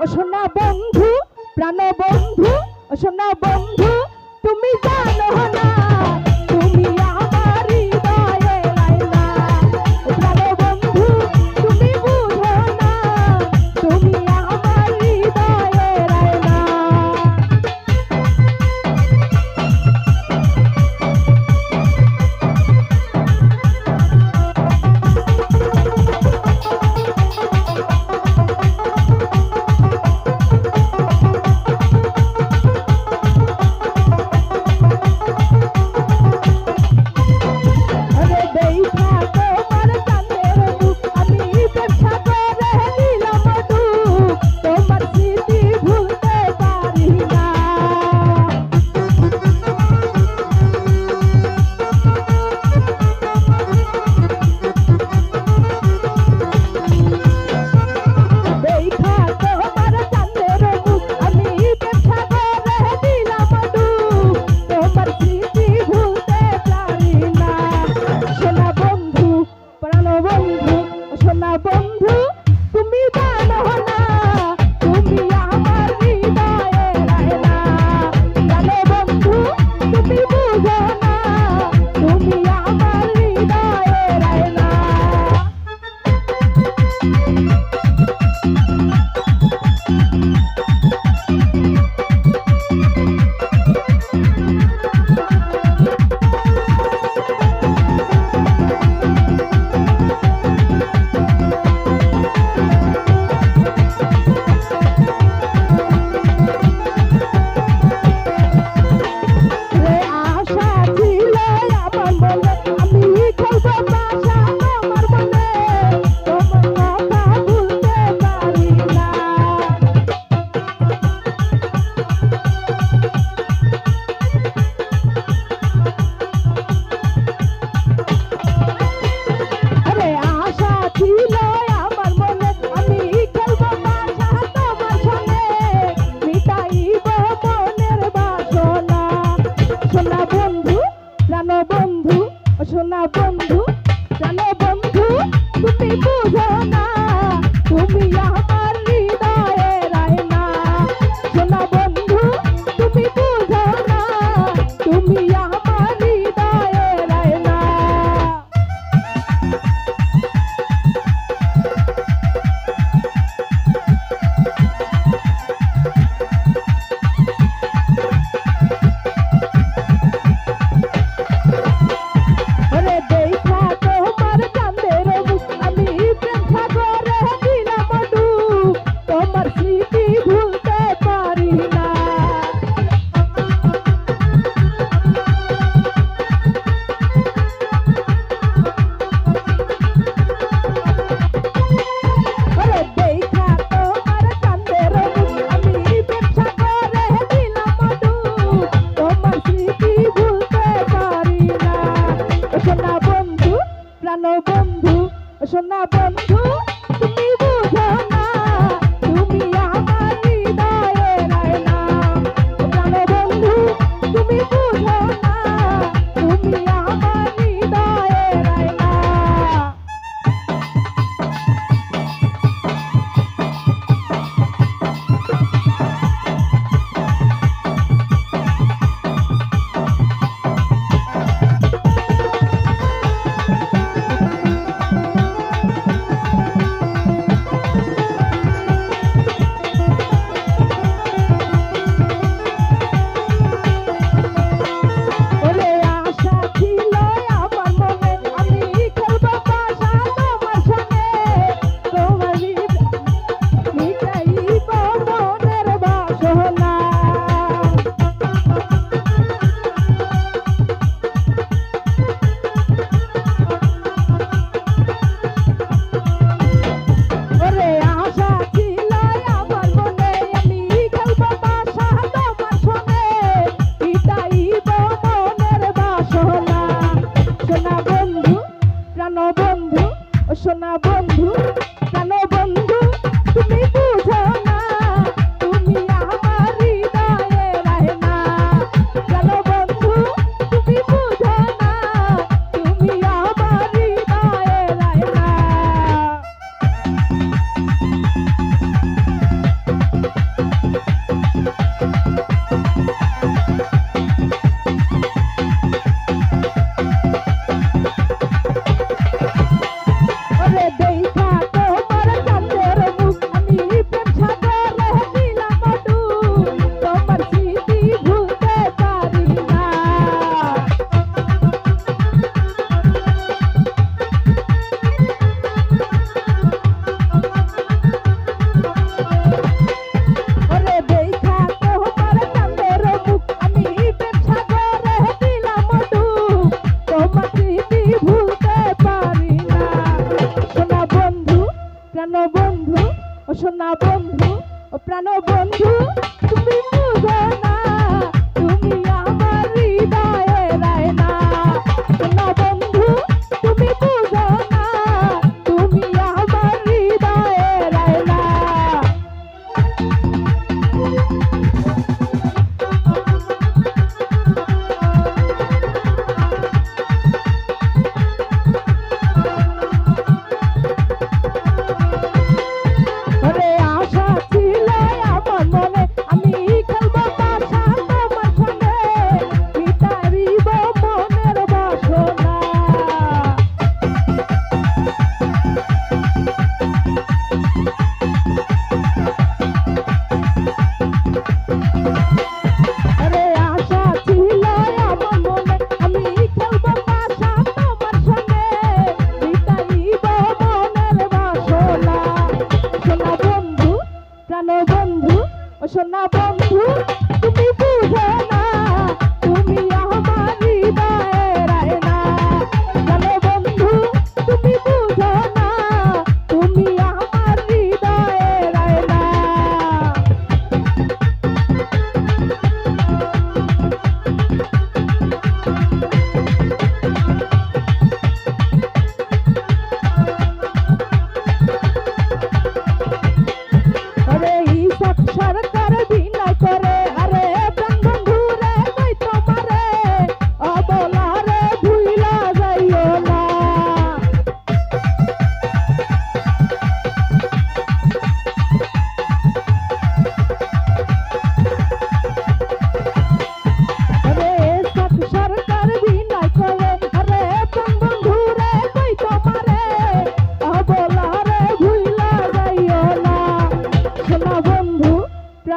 ও সোনা বন্ধু প্রাণ বন্ধু ও সোনা বন্ধু তুমি জানো না। try. সোনা বন্ধু জানো বন্ধু তুমি বুঝো না তুমি আমার बंधु तुम्हें बुझा na bom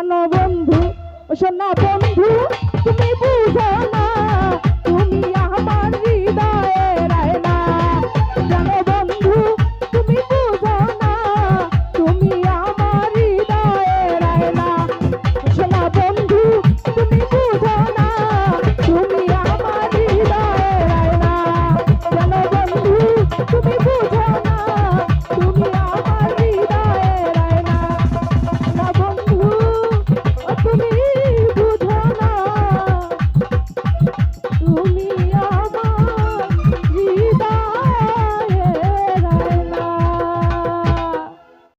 প্রাণ বন্ধু সোনা বন্ধু তুমি বুঝো না তুমি আমার